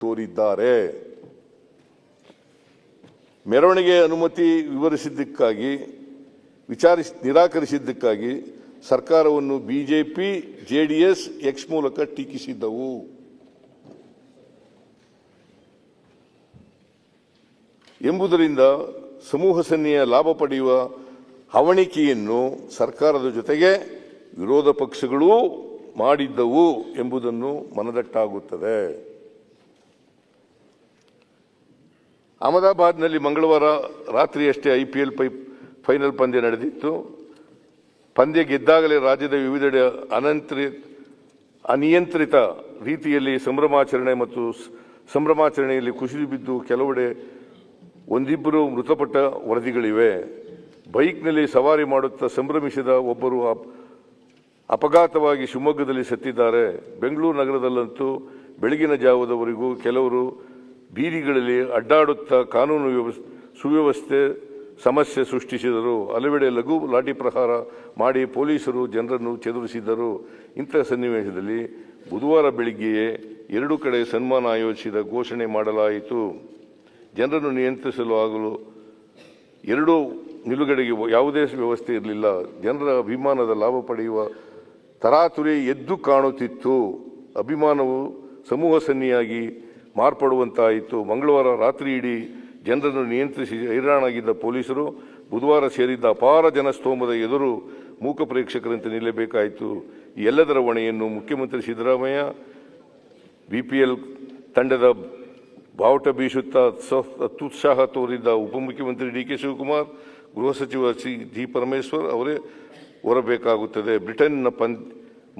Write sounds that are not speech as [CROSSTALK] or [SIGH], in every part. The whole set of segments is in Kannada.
ತೋರಿದ್ದಾರೆ. ಮೆರವಣಿಗೆ ಅನುಮತಿ ವಿವರಿಸಿದ್ದಕ್ಕಾಗಿ, ವಿಚಾರಿಸಿ, ನಿರಾಕರಿಸಿದ್ದಕ್ಕಾಗಿ ಸರ್ಕಾರವನ್ನು ಬಿಜೆಪಿ, ಜೆಡಿಎಸ್ ಎಕ್ಸ್ ಮೂಲಕ ಟೀಕಿಸಿದ್ದವು. ಎಂಬುದರಿಂದ ಸಮೂಹ ಸನ್ನಿಯ ಲಾಭ ಪಡೆಯುವ ಹವಣಿಕೆಯನ್ನು ಸರ್ಕಾರದ ಜೊತೆಗೆ ವಿರೋಧ ಪಕ್ಷಗಳೂ ಮಾಡಿದ್ದವು ಎಂಬುದನ್ನು ಮನದಟ್ಟಾಗುತ್ತದೆ. ಅಹಮದಾಬಾದ್ನಲ್ಲಿ ಮಂಗಳವಾರ ರಾತ್ರಿಯಷ್ಟೇ ಐ ಪಿ ಎಲ್ ಪೈ ಫೈನಲ್ ಪಂದ್ಯ ನಡೆದಿತ್ತು. ಪಂದ್ಯ ಗೆದ್ದಾಗಲೇ ರಾಜ್ಯದ ವಿವಿಧೆಡೆ ಅನಂತ್ರಿ, ಅನಿಯಂತ್ರಿತ ರೀತಿಯಲ್ಲಿ ಸಂಭ್ರಮಾಚರಣೆ ಮತ್ತು ಸಂಭ್ರಮಾಚರಣೆಯಲ್ಲಿ ಕುಸಿದು ಬಿದ್ದು ಕೆಲವೆಡೆ ಒಂದಿಬ್ಬರು ಮೃತಪಟ್ಟ ವರದಿಗಳಿವೆ. ಬೈಕ್ನಲ್ಲಿ ಸವಾರಿ ಮಾಡುತ್ತಾ ಸಂಭ್ರಮಿಸಿದ ಒಬ್ಬರು ಅಪ್- ಅಪಘಾತವಾಗಿ ಶಿವಮೊಗ್ಗದಲ್ಲಿ ಸತ್ತಿದ್ದಾರೆ. ಬೆಂಗಳೂರು ನಗರದಲ್ಲಂತೂ ಬೆಳಗಿನ ಜಾವದವರೆಗೂ ಕೆಲವರು ಬೀದಿಗಳಲ್ಲಿ ಅಡ್ಡಾಡುತ್ತಾ ಕಾನೂನು ವ್ಯವಸ್ಥೆ, ಸುವ್ಯವಸ್ಥೆ, ಸಮಸ್ಯೆ ಸೃಷ್ಟಿಸಿದರು. ಹಲವೆಡೆ ಲಘು ಲಾಠಿ ಪ್ರಹಾರ ಮಾಡಿ ಪೊಲೀಸರು ಜನರನ್ನು ಚದುರಿಸಿದ್ದರು. ಇಂಥ ಸನ್ನಿವೇಶದಲ್ಲಿ ಬುಧವಾರ ಬೆಳಿಗ್ಗೆಯೇ ಎರಡು ಕಡೆ ಸನ್ಮಾನ ಆಯೋಜಿಸಿದ ಘೋಷಣೆ ಮಾಡಲಾಯಿತು. ಜನರನ್ನು ನಿಯಂತ್ರಿಸಲು ಆಗಲು ಎರಡೂ ನಿಲುಗಡೆಗೆ ಯಾವುದೇ ವ್ಯವಸ್ಥೆ ಇರಲಿಲ್ಲ. ಜನರ ಅಭಿಮಾನದ ಲಾಭ ಪಡೆಯುವ ತರಾತುರಿ ಎದ್ದು ಕಾಣುತ್ತಿತ್ತು. ಅಭಿಮಾನವು ಸಮೂಹ ಸನ್ನಿಯಾಗಿ ಮಾರ್ಪಡುವಂತಾಯಿತು. ಮಂಗಳವಾರ ರಾತ್ರಿ ಇಡೀ ಜನರನ್ನು ನಿಯಂತ್ರಿಸಿ ಹೈರಾಣಾಗಿದ್ದ ಪೊಲೀಸರು ಬುಧವಾರ ಸೇರಿದ್ದ ಅಪಾರ ಜನಸ್ತೋಮದ ಎದುರು ಮೂಕ ಪ್ರೇಕ್ಷಕರಂತೆ ನಿಲ್ಲಬೇಕಾಯಿತು. ಎಲ್ಲದರ ಹೊಣೆಯನ್ನು ಮುಖ್ಯಮಂತ್ರಿ ಸಿದ್ದರಾಮಯ್ಯ, ಬಿಪಿಎಲ್ ತಂಡದ ಬಾವುಟ ಬೀಸುತ್ತಾ ಅತ್ಯುತ್ಸಾಹ ತೋರಿದ್ದ ಉಪಮುಖ್ಯಮಂತ್ರಿ ಡಿ ಕೆ ಶಿವಕುಮಾರ್, ಗೃಹ ಸಚಿವ ಸಿ. ಜಿ. ಪರಮೇಶ್ವರ್ ಅವರೇ ಹೊರಬೇಕಾಗುತ್ತದೆ. ಬ್ರಿಟನ್ನ ಪಂದ್,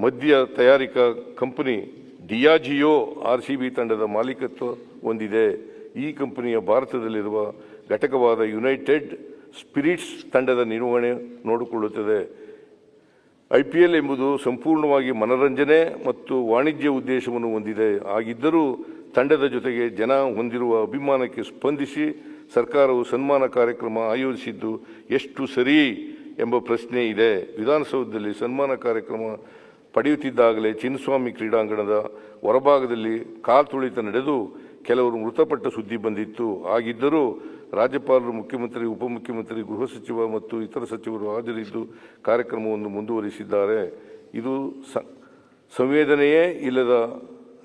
ಮದ್ಯ ತಯಾರಿಕಾ ಕಂಪನಿ ಡಿಯಾಜಿಯೋ ಬಿ ತಂಡದ ಮಾಲೀಕತ್ವ ಹೊಂದಿದೆ. ಈ ಕಂಪನಿಯ ಭಾರತದಲ್ಲಿರುವ ಘಟಕವಾದ ಯುನೈಟೆಡ್ ಸ್ಪಿರಿಟ್ಸ್ ತಂಡದ ನಿರ್ವಹಣೆ ನೋಡಿಕೊಳ್ಳುತ್ತದೆ. ಐ ಪಿ ಎಲ್ ಎಂಬುದು ಸಂಪೂರ್ಣವಾಗಿ ಮನರಂಜನೆ ಮತ್ತು ವಾಣಿಜ್ಯ ಉದ್ದೇಶವನ್ನು ಹೊಂದಿದೆ. ಆಗಿದ್ದರೂ ತಂಡದ ಜೊತೆಗೆ ಜನ ಹೊಂದಿರುವ ಅಭಿಮಾನಕ್ಕೆ ಸ್ಪಂದಿಸಿ ಸರ್ಕಾರವು ಸನ್ಮಾನ ಕಾರ್ಯಕ್ರಮ ಆಯೋಜಿಸಿದ್ದು ಎಷ್ಟು ಸರಿ ಎಂಬ ಪ್ರಶ್ನೆ ಇದೆ. ವಿಧಾನಸೌಧದಲ್ಲಿ ಸನ್ಮಾನ ಕಾರ್ಯಕ್ರಮ ಪಡೆಯುತ್ತಿದ್ದಾಗಲೇ ಚಿನ್ನಸ್ವಾಮಿ ಕ್ರೀಡಾಂಗಣದ ಹೊರಭಾಗದಲ್ಲಿ ಕಾಲ್ತುಳಿತ ನಡೆದು ಕೆಲವರು ಮೃತಪಟ್ಟ ಸುದ್ದಿ ಬಂದಿತ್ತು. ಆಗಿದ್ದರೂ ರಾಜ್ಯಪಾಲರು, ಮುಖ್ಯಮಂತ್ರಿ, ಉಪಮುಖ್ಯಮಂತ್ರಿ, ಗೃಹ ಸಚಿವ ಮತ್ತು ಇತರ ಸಚಿವರು ಹಾಜರಿದ್ದು ಕಾರ್ಯಕ್ರಮವನ್ನು ಮುಂದುವರಿಸಿದ್ದಾರೆ. ಇದು ಸಂವೇದನೆಯೇ ಇಲ್ಲದ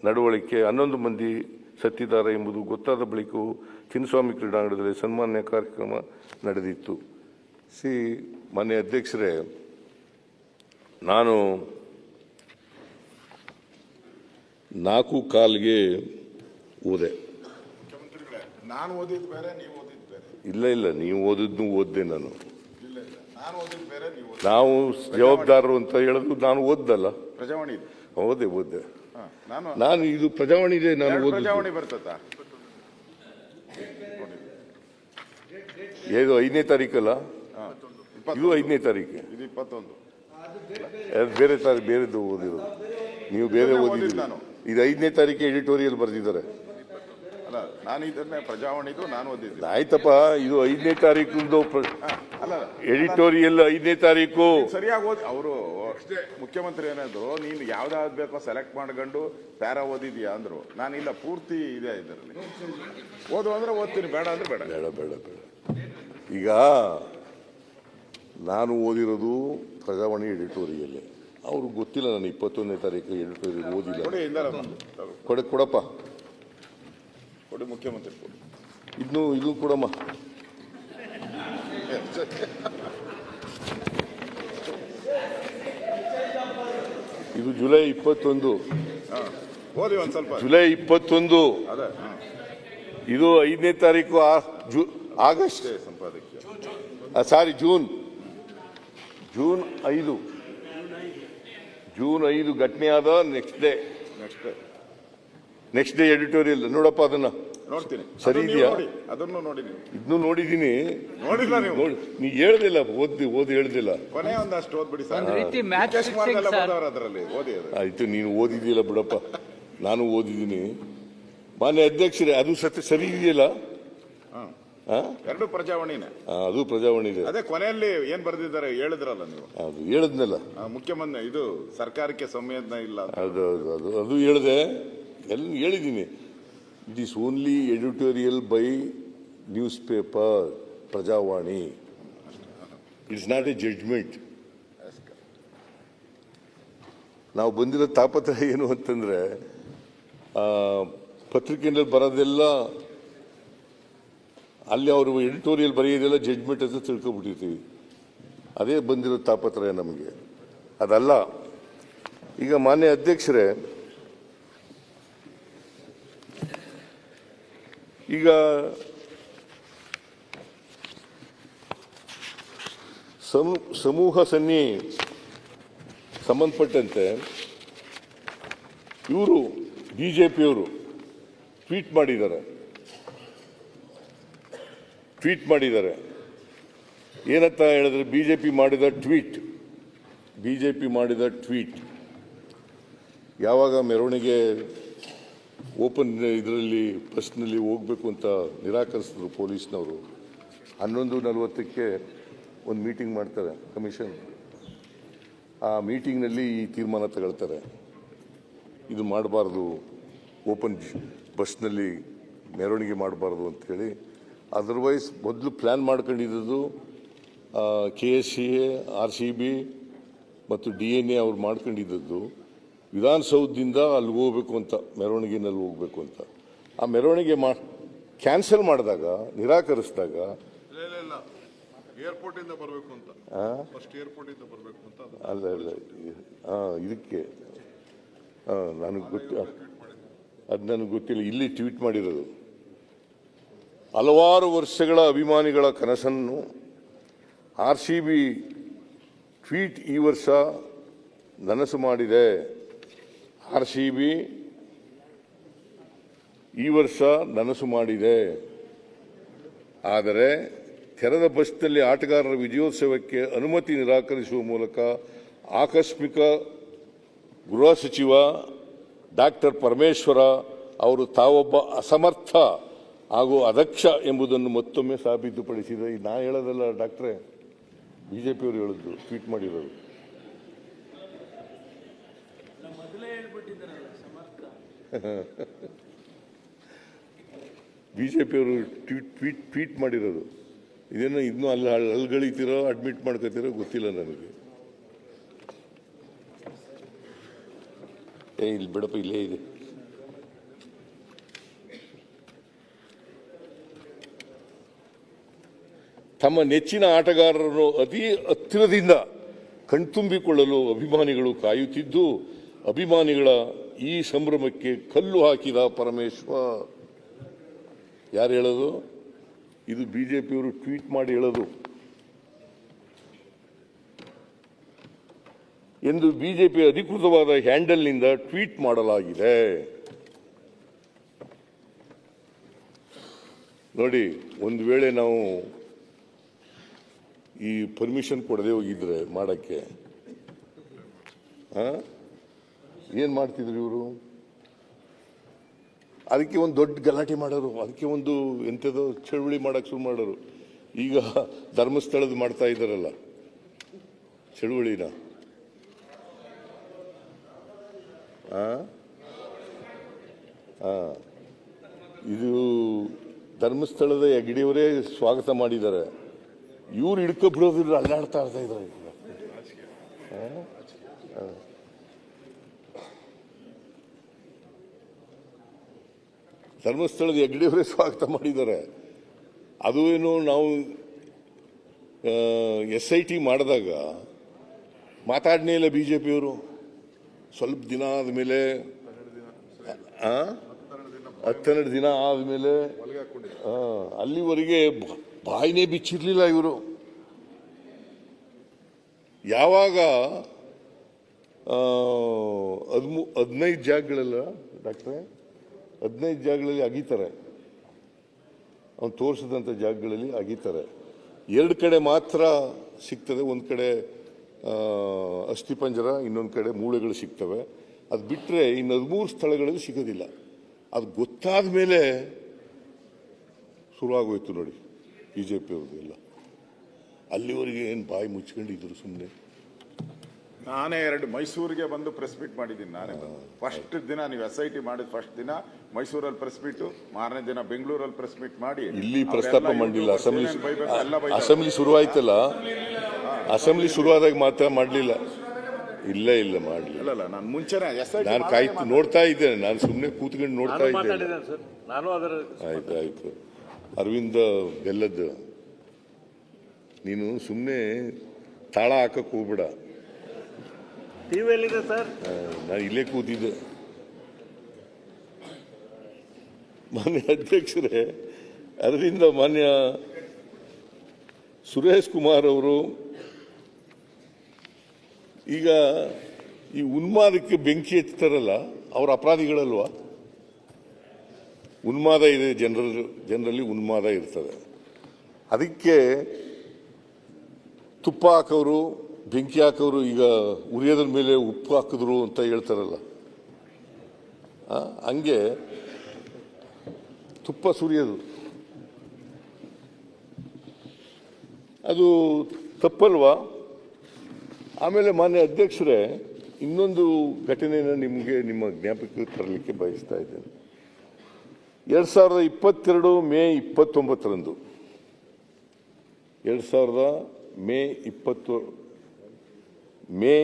ನಡವಳಿಕೆ. ಹನ್ನೊಂದು ಮಂದಿ ಸತ್ತಿದ್ದಾರೆ ಎಂಬುದು ಗೊತ್ತಾದ ಬಳಿಕವೂ ಚಿನ್ನಸ್ವಾಮಿ ಕ್ರೀಡಾಂಗಣದಲ್ಲಿ ಸನ್ಮಾನ್ಯ ಕಾರ್ಯಕ್ರಮ ನಡೆದಿತ್ತು. ಸಿ, ಮಾನ್ಯ ಅಧ್ಯಕ್ಷರೇ, ನಾನು ನಾಲ್ಕು ಕಾಲ್ಗೆ ಓದೆ. ನಾನು ಓದಿದ್ ಬೇರೆ ನೀವು ಓದಿದ್ ಬೇರೆ. ಇಲ್ಲ ಇಲ್ಲ ನೀವು ಓದಿದ್ನು ಓದ್ದೆ ನಾನು. ಇಲ್ಲ ಇಲ್ಲ ನಾನು ಓದಿದ್ ಬೇರೆ ನೀವು ನಾವು ಜವಾಬ್ದಾರರು ಅಂತ ಹೇಳೋದು ನಾನು ಓದ್ದಲ್ಲ. ಪ್ರಜಾವಾಣಿ ಓದೆ ಓದ್ದೆ. ನಾನು ನಾನು ಇದು ಪ್ರಜಾವಾಣಿ ಇದೆ ನಾನು ಪ್ರಜಾವಾಣಿ ಬರ್ತದ ಇದು ಐದನೇ ತಾರೀಕಲ್ಲ? ಇದು ಐದನೇ ತಾರೀಕು. ಇದು ಇಪ್ಪತ್ತೊಂದು. ಬೇರೆ ತಾರೀಕು ಬೇರೆದು ಓದಿರೋದು. ನೀವು ಬೇರೆ ಓದಿದ್ರಿ ಓದಿದ್ದೀರಿ. ನಾನು. ಇದು ಐದನೇ ತಾರೀಕು ಎಡಿಟೋರಿಯಲ್ ಬರೆದಿದ್ದಾರೆ. ಅಲ್ಲ ನಾನು ಇದನ್ನೇ ಪ್ರಜಾವಾಣಿದು ನಾನು ಓದಿದ್ದೆ. ಆಯ್ತಪ್ಪ ಇದು ಐದನೇ ತಾರೀಕು ಅಲ್ಲ ಎಡಿಟೋರಿಯಲ್ ಐದನೇ ತಾರೀಕು ಸರಿಯಾಗಿ ಓದಿ ಅವರು ಮುಖ್ಯಮಂತ್ರಿ ಏನಾದ್ರು ನೀನು ಯಾವ್ದಾವ್ದು ಬೇಕೋ ಸೆಲೆಕ್ಟ್ ಮಾಡ್ಕೊಂಡು ಪ್ಯಾರಾ ಓದಿದ್ಯಾ ಅಂದ್ರು. ನಾನು ಇಲ್ಲ ಪೂರ್ತಿ ಇದೆ ಇದರಲ್ಲಿ. ಓದು ಅಂದ್ರೆ ಓದ್ತೀನಿ ಬೇಡ ಅಂದ್ರೆ ಬೇಡ. ಬೇಡ ಬೇಡ ಬೇಡ. ಈಗ ನಾನು ಓದಿರೋದು ಪ್ರಜಾವಾಣಿ ಎಡಿಟೋರಿಯಲ್ ಅವ್ರಿಗೆ ಗೊತ್ತಿಲ್ಲ ನಾನು ಇಪ್ಪತ್ತೊಂದನೇ ತಾರೀಕು ಎಡಿಟೋರಿಯಲ್ ಓದಿಲ್ಲ. ಕೊಡೆ ಕೊಡಪ್ಪ. ಕೊಡಿ ಮುಖ್ಯಮಂತ್ರಿ ಇದನ್ನು ಇದು ಕೊಡಮ್ಮ. ಇದು ಜುಲೈ ಇಪ್ಪತ್ತೊಂದು. ಜುಲೈ ಇಪ್ಪತ್ತೊಂದು. ಇದು ಐದನೇ ತಾರೀಕು ಆಗಸ್ಟ್. Sorry June. ಜೂನ್ ಐದು. ಜೂನ್ ಐದು ಘಟನೆ ಆದ next day next next day editorial ನೋಡಪ್ಪ ಅದನ್ನ. ನೋಡ್ತೀನಿ. ಸರಿ ಅದನ್ನ ಇದೆಯಾ? ನೋಡಿ. ಅದನ್ನು ನೋಡಿ ನೀವು. ಇದನ್ನು ನೋಡಿದ್ದೀನಿ. ನೋಡಿಲ್ಲ ನೀವು. ನೀ ಹೇಳ್ದಿಲ್ಲ ಓದಿ ಓದಿ ಹೇಳ್ದಿಲ್ಲ. ಕೊನೆ ಒಂದಷ್ಟು ಓದ್ಬಿಡಿ ಸರ್. ಒಂದ್ ರೀತಿ ಮ್ಯಾಚ್ ಅದರಲ್ಲಿ. ಓದಿ ಅದು. ಆಯ್ತು ನೀನು ಓದಿದೀಯಲ್ಲ ಬಿಡಪ್ಪ. ನಾನು ಓದಿದ್ದೀನಿ. ಮಾನ್ಯ ಅಧ್ಯಕ್ಷರೇ ಅದು ಸತ್ಯ ಸರಿ ಇದೆಯಲ್ಲ? ಎರಡು ಪ್ರಜಾವಾಣಿನೇ. ಅದು ಪ್ರಜಾವಾಣಿ ಇದೆ ಅದೇ ಕೊನೆಯಲ್ಲಿ ಏನ್ ಬರ್ದಿದ್ದಾರೆ ಹೇಳಿದ್ರಲ್ಲ ನೀವು? ಅದು ಹೇಳಿದ್ನಲ್ಲ. ಮುಖ್ಯಮಂತ್ರಿ ಇದು ಸರ್ಕಾರಕ್ಕೆ ಸಂವೇದನೆ ಇಲ್ಲ ಅದು ಅದು ಅದು ಅದು ಹೇಳಿದೆ. ಎಲ್ಲ ಹೇಳಿದ್ದೀನಿ. It is only editorial by news paper Prajavani it's not a judgement ನಾವು ಬಂದಿರೋ ತಾಪತ್ರ ಏನು ಅಂತಂದ್ರೆ ಪತ್ರಿಕೆಯಲ್ಲಿ ಬರೋದೆಲ್ಲ ಅಲ್ಲಿ ಅವರು ಎಡಿಟೋರಿಯಲ್ ಬರೆಯೋದೆಲ್ಲ ಜಡ್ಜ್ಮೆಂಟ್ ಅಂತ ತಿಳ್ಕೊಬಿಟ್ಟಿರ್ತೀವಿ. ಅದೇ ಬಂದಿರೋ ತಾಪತ್ರಯ ನಮಗೆ. ಅದಲ್ಲ, ಈಗ ಮಾನ್ಯ ಅಧ್ಯಕ್ಷರೇ, ಈಗ ಸಮೂ- ಸಮೂಹ ಸನ್ನಿ ಸಂಬಂಧಪಟ್ಟಂತೆ ಇವರು ಬಿ ಜೆ ಪಿಯವರು ಟ್ವೀಟ್ ಮಾಡಿದ್ದಾರೆ. ಟ್ವೀಟ್ ಮಾಡಿದ್ದಾರೆ. ಏನಂತ ಹೇಳಿದ್ರೆ ಬಿಜೆಪಿ ಮಾಡಿದ ಟ್ವೀಟ್. ಬಿಜೆಪಿ ಮಾಡಿದ ಟ್ವೀಟ್. ಯಾವಾಗ ಮೆರವಣಿಗೆ ಓಪನ್ ಇದರಲ್ಲಿ ಬಸ್ನಲ್ಲಿ ಹೋಗಬೇಕು ಅಂತ ನಿರಾಕರಿಸಿದ್ರು ಪೊಲೀಸ್ನವರು. ಹನ್ನೊಂದು ನಲವತ್ತಕ್ಕೆ ಒಂದು ಮೀಟಿಂಗ್ ಮಾಡ್ತಾರೆ ಕಮಿಷನ್. ಆ ಮೀಟಿಂಗ್ನಲ್ಲಿ ಈ ತೀರ್ಮಾನ ತಗೊಳ್ತಾರೆ. ಇದು ಮಾಡಬಾರ್ದು. ಓಪನ್ ಬಸ್ನಲ್ಲಿ ಮೆರವಣಿಗೆ ಮಾಡಬಾರ್ದು ಅಂತೇಳಿ ಅದರ್ವೈಸ್ ಮೊದಲು ಪ್ಲ್ಯಾನ್ ಮಾಡ್ಕೊಂಡಿದ್ದು K S C A R C B ಮತ್ತು ಡಿ ಎನ್ ಎ ಅವ್ರು ಮಾಡ್ಕೊಂಡಿದ್ದದ್ದು. ವಿಧಾನಸೌಧದಿಂದ ಅಲ್ಲಿಗೆ ಹೋಗಬೇಕು ಅಂತ ಮೆರವಣಿಗೆನಲ್ಲಿ ಹೋಗಬೇಕು ಅಂತ. ಆ ಮೆರವಣಿಗೆ ಮಾ ಕ್ಯಾನ್ಸಲ್ ಮಾಡಿದಾಗ ನಿರಾಕರಿಸಿದಾಗ ಬರಬೇಕು ಅಂತ. ಫಸ್ಟ್ ಬರಬೇಕು ಅಂತ ಅಲ್ಲ ಅಲ್ಲ. ಹಾಂ ಇದಕ್ಕೆ. ಹಾಂ ನನಗೆ ಗೊತ್ತು ಅದು ನನಗೆ ಗೊತ್ತಿಲ್ಲ. ಇಲ್ಲಿ ಟ್ವೀಟ್ ಮಾಡಿರೋದು. ಹಲವಾರು ವರ್ಷಗಳ ಅಭಿಮಾನಿಗಳ ಕನಸನ್ನು ಆರ್ ಸಿ ಬಿ ಟ್ವೀಟ್ ಈ ವರ್ಷ ನನಸು ಮಾಡಿದೆ. ಆರ್ ಸಿ ಬಿ ಈ ವರ್ಷ ನನಸು ಮಾಡಿದೆ. ಆದರೆ ತೆರೆದ ಬಸ್ನಲ್ಲಿ ಆಟಗಾರರ ವಿಜಯೋತ್ಸವಕ್ಕೆ ಅನುಮತಿ ನಿರಾಕರಿಸುವ ಮೂಲಕ ಆಕಸ್ಮಿಕ ಗೃಹ ಸಚಿವ ಡಾಕ್ಟರ್ ಪರಮೇಶ್ವರ ಅವರು ತಾವೊಬ್ಬ ಅಸಮರ್ಥ ಹಾಗೂ ಅದಕ್ಷ ಎಂಬುದನ್ನು ಮತ್ತೊಮ್ಮೆ ಸಾಬೀತುಪಡಿಸಿದ ಈ ನಾ ಹೇಳೋದಲ್ಲ ಡಾಕ್ಟ್ರೇ, ಬಿಜೆಪಿಯವರು ಹೇಳಿದ್ದು ಟ್ವೀಟ್ ಮಾಡಿರೋದು. [LAUGHS] ಬಿ ಜೆ ಪಿಯವರು ಟ್ವೀಟ್ ಟ್ವೀಟ್ ಟ್ವೀಟ್ ಮಾಡಿರೋದು. ಇದೇನೋ ಇನ್ನೂ ಅಲ್ಲಿ ಅಲ್ಗಳಿತೀರೋ ಅಡ್ಮಿಟ್ ಮಾಡ್ಕೋತಿರೋ ಗೊತ್ತಿಲ್ಲ ನನಗೆ. ಏ, ಇಲ್ಲಿ ಬಿಡಪ್ಪ, ಇಲ್ಲೇ ಇದೆ. ತಮ್ಮ ನೆಚ್ಚಿನ ಆಟಗಾರರನ್ನು ಅತಿ ಹತ್ತಿರದಿಂದ ಕಣ್ತುಂಬಿಕೊಳ್ಳಲು ಅಭಿಮಾನಿಗಳು ಕಾಯುತ್ತಿದ್ದು, ಅಭಿಮಾನಿಗಳ ಈ ಸಂಭ್ರಮಕ್ಕೆ ಕಲ್ಲು ಹಾಕಿದ ಪರಮೇಶ್ವರ್ ಯಾರು ಹೇಳೋದು? ಇದು ಬಿಜೆಪಿಯವರು ಟ್ವೀಟ್ ಮಾಡಿ ಹೇಳೋದು. ಎಂದು ಬಿಜೆಪಿ ಅಧಿಕೃತವಾದ ಹ್ಯಾಂಡಲ್ನಿಂದ ಟ್ವೀಟ್ ಮಾಡಲಾಗಿದೆ. ನೋಡಿ, ಒಂದು ವೇಳೆ ನಾವು ಈ ಪರ್ಮಿಷನ್ ಕೊಡದೆ ಹೋಗಿದ್ರೆ ಮಾಡಕ್ಕೆ? ಏನ್ ಮಾಡ್ತಿದ್ರು ಇವರು? ಅದಕ್ಕೆ ಒಂದು ದೊಡ್ಡ ಗಲಾಟೆ ಮಾಡೋರು, ಅದಕ್ಕೆ ಒಂದು ಎಂಥದೋ ಚಳುವಳಿ ಮಾಡೋಕೆ ಶುರು ಮಾಡೋರು. ಈಗ ಧರ್ಮಸ್ಥಳದ ಮಾಡ್ತಾ ಇದ್ದಾರಲ್ಲ, ಚಳುವಳಿನ. ಇದು ಧರ್ಮಸ್ಥಳದ ಯಗಡಿಯವರೇ ಸ್ವಾಗತ ಮಾಡಿದ್ದಾರೆ. ಇವ್ರು ಹಿಡ್ಕೊಬಿಡೋದಿಲ್ಲ ಅಲ್ಲಾಡ್ತಾ ಇರ್ತಾ? ಆ. ಧರ್ಮಸ್ಥಳದ ಹೆಗ್ಡೆಯವರೇ ಸ್ವಾಗತ ಮಾಡಿದ್ದಾರೆ ಅದು ಏನು ನಾವು ಎಸ್ ಐ ಟಿ ಮಾಡಿದಾಗ ಮಾತಾಡನೇ ಇಲ್ಲ ಬಿ ಜೆ ಪಿಯವರು ಸ್ವಲ್ಪ ದಿನ ಆದಮೇಲೆ ಹತ್ತೆರಡು ದಿನ ಆದಮೇಲೆ ಹಾಂ ಅಲ್ಲಿವರೆಗೆ ಬಾಯಿನೇ ಬಿಚ್ಚಿರಲಿಲ್ಲ ಇವರು. ಯಾವಾಗ ಹದಿಮೂ, ಹದಿನೈದು ಜಾಗಗಳೆಲ್ಲ, ಡಾಕ್ಟ್ರೆ, ಹದಿನೈದು ಜಾಗಗಳಲ್ಲಿ ಅಗೀತಾರೆ. ಅವ್ನು ತೋರಿಸಿದಂಥ ಜಾಗಗಳಲ್ಲಿ ಅಗೀತಾರೆ. ಎರಡು ಕಡೆ ಮಾತ್ರ ಸಿಗ್ತದೆ, ಒಂದು ಕಡೆ ಅಸ್ಥಿಪಂಜರ, ಇನ್ನೊಂದು ಕಡೆ ಮೂಳೆಗಳು ಸಿಗ್ತವೆ. ಅದು ಬಿಟ್ಟರೆ ಇನ್ನು ಹದಿಮೂರು ಸ್ಥಳಗಳಲ್ಲಿ ಸಿಗೋದಿಲ್ಲ. ಅದು ಗೊತ್ತಾದ ಮೇಲೆ ಶುರುವಾಗೋಯ್ತು ನೋಡಿ. ಬಿ ಜೆ ಪಿ ಅಲ್ಲಿವರೆಗೆ ಏನು ಬಾಯಿ ಮುಚ್ಕೊಂಡಿದ್ರು ಸುಮ್ಮನೆ ನಾನೇ ಎರಡು ಮೈಸೂರಿಗೆ ಬಂದು ಪ್ರೆಸ್ ಮೀಟ್ ಮಾಡಿದ್ದೀನಿ ನಾನೇ. ಫಸ್ಟ್ ದಿನ ನೀವು ಎಸ್ ಐ ಟಿ ಮಾಡಿದ ಫಸ್ಟ್ ದಿನ ಮೈಸೂರಲ್ಲಿ ಪ್ರೆಸ್ ಮೀಟ್ ಮಾರನೇ ದಿನ ಬೆಂಗಳೂರಲ್ಲಿ ಪ್ರೆಸ್ ಮೀಟ್ ಮಾಡಿ ಇಲ್ಲಿ ಪ್ರಸ್ತಾಪ ಮಾಡಲಿಲ್ಲ ಮಾಡಿಲ್ಲ. YouTubers ಅಸೆಂಬ್ಲಿ ಶುರು ಬೈತಾರೆ. ಅಸೆಂಬ್ಲಿ ಶುರುವಾಯ್ತಲ್ಲ ಅಸೆಂಬ್ಲಿ ಶುರುವಾದಾಗ ಮಾತ್ರ ಮಾಡಲಿಲ್ಲ. ಇಲ್ಲ ಇಲ್ಲ ಮಾಡಲಿಲ್ಲ. ಇಲ್ಲ ನಾನು ಮುಂಚೆನೆ ಎಸ್ ಐ ನಾನು ಕಾಯ್ತು ನೋಡ್ತಾ ಇದ್ದೇನೆ. ನಾನು ಸುಮ್ಮನೆ ಕೂತ್ಕೊಂಡು ನೋಡ್ತಾ ನಾನು ಇದ್ದೇನೆ. ಸರ್. ನಾನು ಅದರ ಆಯ್ತು ಆಯ್ತು. ಅರವಿಂದ ಬೆಲ್ಲದ್ದು ನೀನು ಸುಮ್ಮನೆ ತಾಳ ಹಾಕಕ್ಕೆ ಹೋಗ್ಬೇಡ. ಟಿವಿಯಲ್ಲಿದೆ ಸರ್? ನಾನು ಇಲ್ಲೇ ಕೂತಿದ್ದೆ. ಮಾನ್ಯ ಅಧ್ಯಕ್ಷರೇ ಅದರಿಂದ ಮಾನ್ಯ ಸುರೇಶ್ ಕುಮಾರ್ ಅವರು ಈಗ ಈ ಉನ್ಮಾದಕ್ಕೆ ಬೆಂಕಿ ಹಚ್ತಾರಲ್ಲ ಅವ್ರ ಅಪರಾಧಿಗಳಲ್ವಾ? ಉನ್ಮಾದ ಇದೆ ಜನರ ಜನರಲ್ಲಿ ಉನ್ಮಾದ ಇರ್ತದೆ. ಅದಕ್ಕೆ ತುಪ್ಪ ಹಾಕೋರು ಬೆಂಕಿ ಹಾಕೋರು ಈಗ ಉರಿಯೋದ್ರ ಮೇಲೆ ಉಪ್ಪು ಹಾಕಿದ್ರು ಅಂತ ಹೇಳ್ತಾರಲ್ಲ. ಹಂಗೆ ತುಪ್ಪ ಸುರಿಯೋದು. ಅದು ತಪ್ಪಲ್ವಾ? ಆಮೇಲೆ ಮಾನ್ಯ ಅಧ್ಯಕ್ಷರೇ, ಇನ್ನೊಂದು ಘಟನೆಯನ್ನು ನಿಮಗೆ ನಿಮ್ಮ ಜ್ಞಾಪಕಕ್ಕೆ ತರಲಿಕ್ಕೆ ಬಯಸ್ತಾ ಇದ್ದೇನೆ. ಎರಡು ಸಾವಿರದ ಇಪ್ಪತ್ತೆರಡು ಮೇ ಇಪ್ಪತ್ತೊಂಬತ್ತರಂದು. ಎರಡು ಸಾವಿರದ ಮೇ ಇಪ್ಪತ್ತು, ಮೇ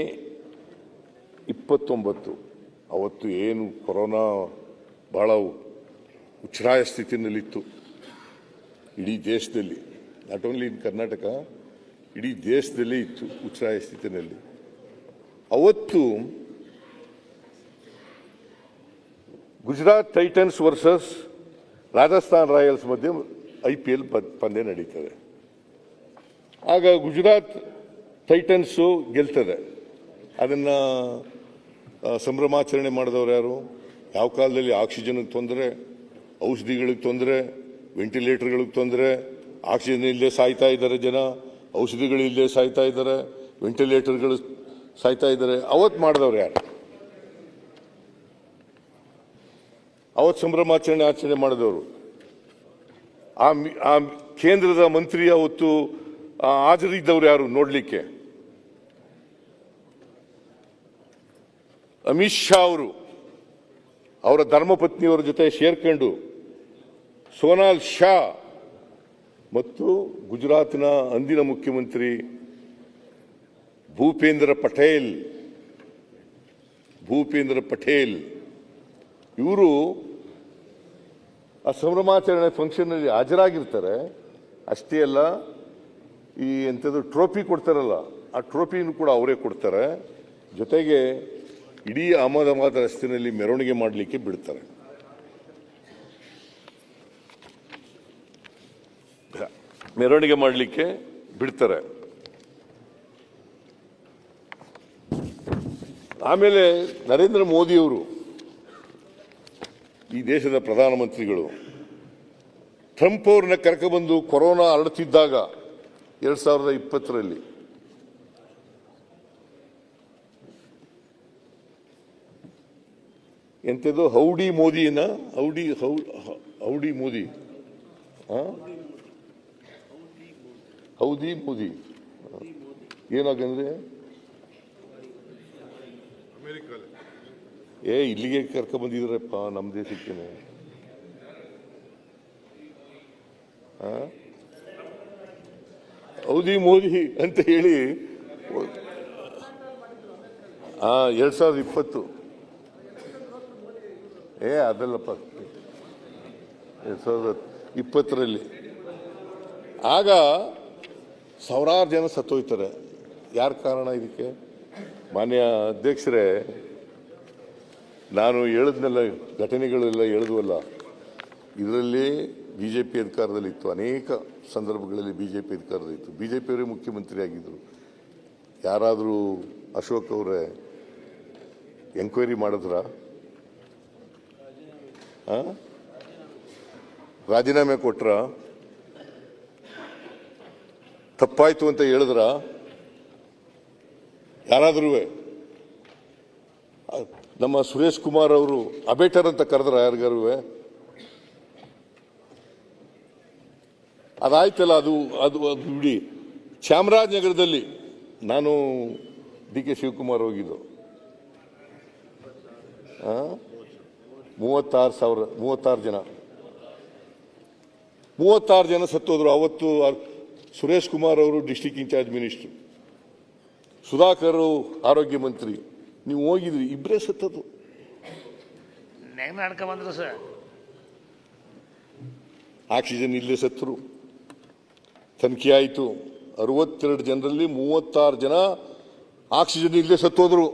ಇಪ್ಪತ್ತೊಂಬತ್ತು. ಅವತ್ತು ಏನು ಕೊರೋನಾ ಭಾಳ ಉಚ್ಛ್ರಾಯ ಸ್ಥಿತಿನಲ್ಲಿತ್ತು ಇಡೀ ದೇಶದಲ್ಲಿ ನಾಟ್ ಓನ್ಲಿ ಇನ್ ಕರ್ನಾಟಕ ಇಡೀ ದೇಶದಲ್ಲಿ ಇತ್ತು ಉಚ್ಛ್ರಾಯ ಸ್ಥಿತಿನಲ್ಲಿ ಅವತ್ತು Gujarat Titans versus Rajasthan Royals ಮಧ್ಯೆ ಐ ಪಿ ಎಲ್ ಪಂದ್ಯ ನಡೀತದೆ. ಆಗ ಗುಜರಾತ್ ಟೈಟನ್ಸು ಗೆಲ್ತದೆ. ಅದನ್ನು ಸಂಭ್ರಮಾಚರಣೆ ಮಾಡಿದವರು ಯಾರು? ಯಾವ ಕಾಲದಲ್ಲಿ ಆಕ್ಸಿಜನ್ಗೆ ತೊಂದರೆ, ಔಷಧಿಗಳಿಗೆ ತೊಂದರೆ, ವೆಂಟಿಲೇಟರ್ಗಳಿಗೆ ತೊಂದರೆ, ಆಕ್ಸಿಜನ್ ಇಲ್ಲದೆ ಸಾಯ್ತಾ ಇದ್ದಾರೆ ಜನ ಔಷಧಿಗಳಿಲ್ಲದೆ ಸಾಯ್ತಾ ಇದ್ದಾರೆ, ವೆಂಟಿಲೇಟರ್ಗಳು ಸಾಯ್ತಾ ಇದ್ದಾರೆ. ಅವತ್ತು ಮಾಡಿದವ್ರು ಯಾರು? ಅವತ್ತು ಸಂಭ್ರಮಾಚರಣೆ ಆಚರಣೆ ಮಾಡಿದವರು. ಆ ಕೇಂದ್ರದ ಮಂತ್ರಿ ಅವತ್ತು ಹಾಜರಿದ್ದವ್ರು ಯಾರು ನೋಡಲಿಕ್ಕೆ? ಅಮಿತ್ ಶಾ ಅವರು. ಅವರ ಧರ್ಮಪತ್ನಿಯವರ ಜೊತೆ ಸೇರ್ಕೊಂಡು ಸೋನಾಲ್ ಶಾ ಮತ್ತು ಗುಜರಾತ್ನ ಅಂದಿನ ಮುಖ್ಯಮಂತ್ರಿ ಭೂಪೇಂದ್ರ ಪಟೇಲ್ ಭೂಪೇಂದ್ರ ಪಟೇಲ್ ಇವರು ಆ ಸಂಭ್ರಮಾಚರಣೆ ಫಂಕ್ಷನ್ನಲ್ಲಿ ಹಾಜರಾಗಿರ್ತಾರೆ. ಅಷ್ಟೇ ಅಲ್ಲ, ಈ ಎಂಥದ್ದು ಟ್ರೋಫಿ ಕೊಡ್ತಾರಲ್ಲ, ಆ ಟ್ರೋಫಿನೂ ಕೂಡ ಅವರೇ ಕೊಡ್ತಾರೆ. ಜೊತೆಗೆ ಇಡೀ ಅಹಮದಾಬಾದ್ ರಸ್ತೆಯಲ್ಲಿ ಮೆರವಣಿಗೆ ಮಾಡಲಿಕ್ಕೆ ಬಿಡ್ತಾರೆ. ಮೆರವಣಿಗೆ ಮಾಡಲಿಕ್ಕೆ ಬಿಡ್ತಾರೆ. ಆಮೇಲೆ ನರೇಂದ್ರ ಮೋದಿಯವರು ಈ ದೇಶದ ಪ್ರಧಾನಮಂತ್ರಿಗಳು. ಟ್ರಂಪ್ ಅವ್ರನ್ನ ಕರ್ಕೊಬಂದು ಕೊರೋನಾ ಹರಡುತ್ತಿದ್ದಾಗ ಎರಡ್ ಸಾವಿರದ ಇಪ್ಪತ್ತರಲ್ಲಿ. ಎಂಥದ್ದು? Howdy ಮೋದಿನ howdy howdy Modi? Howdy Modi. ಏನಾಗಂದ್ರೆ ಅಮೆರಿಕಲ್ಲಿ ಏ, ಇಲ್ಲಿಗೆ ಕರ್ಕೊಂಬಂದಿದ್ರಪ್ಪ ನಮ್ಮ ದೇಶಕ್ಕೆ? ಹೌದಿ ಮೋದಿ ಅಂತ ಹೇಳಿ, ಆ, ಎರಡ್ ಸಾವಿರದ ಇಪ್ಪತ್ತು. ಏ, ಅದಲ್ಲಪ್ಪ. ಎರಡ್ ಸಾವಿರದ ಇಪ್ಪತ್ತರಲ್ಲಿ. ಆಗ ಸಾವಿರಾರು ಜನ ಸತ್ತೋಯ್ತಾರೆ. ಯಾರ ಕಾರಣ ಇದಕ್ಕೆ? ಮಾನ್ಯ ಅಧ್ಯಕ್ಷರೇ ನಾನು ಹೇಳಿದ್ನೆಲ್ಲ ಘಟನೆಗಳೆಲ್ಲ ಹೇಳಿದ್ವಲ್ಲ ಇದರಲ್ಲಿ ಬಿ ಜೆ ಪಿ ಅಧಿಕಾರದಲ್ಲಿತ್ತು. ಅನೇಕ ಸಂದರ್ಭಗಳಲ್ಲಿ ಬಿ ಜೆ ಪಿ ಅಧಿಕಾರದಲ್ಲಿತ್ತು. ಬಿ ಜೆ ಪಿಯವರೇ ಮುಖ್ಯಮಂತ್ರಿ ಆಗಿದ್ದರು ಯಾರಾದರೂ ಅಶೋಕ್ ಅವರೇ ಎಂಕ್ವೈರಿ ಮಾಡಿದ್ರ? ರಾಜೀನಾಮೆ ಕೊಟ್ರ? ತಪ್ಪಾಯಿತು ಅಂತ ಹೇಳಿದ್ರ? ಯಾರಾದ್ರೂ ನಮ್ಮ ಸುರೇಶ್ ಕುಮಾರ್ ಅವರು ಅಬೇಟರ್ ಅಂತ ಕರೆದ್ರ ಯಾರಿಗಾರು ಅದಾಯ್ತಲ್ಲ ಅದು ಅದು ಅದು ಬಿಡಿ. ಚಾಮರಾಜನಗರದಲ್ಲಿ ನಾನು ಡಿ ಕೆ ಶಿವಕುಮಾರ್ ಹೋಗಿದ್ದು? ಮೂವತ್ತಾರು ಸಾವಿರ, ಮೂವತ್ತಾರು ಜನ. ಮೂವತ್ತಾರು ಜನ ಸತ್ತೋದ್ರು. ಅವತ್ತು ಸುರೇಶ್ ಕುಮಾರ್ ಅವರು ಡಿಸ್ಟಿಕ್ ಇನ್ಚಾರ್ಜ್ ಮಿನಿಸ್ಟ್ರು. ಸುಧಾಕರ್ ಆರೋಗ್ಯ ಮಂತ್ರಿ. ನೀವು ಹೋಗಿದ್ರಿ ಇಬ್ಬರೇ ಸತ್ತದ್ದು. ನೆಗ್ ನಡ್ಕ ಬಂದ್ರು ಸರ್. ಆಕ್ಸಿಜನ್ ಇಲ್ಲೇ ಸತ್ತರು. ತನಿಖೆ ಆಯಿತು. ಅರವತ್ತೆರಡು ಜನರಲ್ಲಿ ಮೂವತ್ತಾರು ಜನ ಆಕ್ಸಿಜನ್ ಇಲ್ಲೇ ಸತ್ತೋದ್ರು.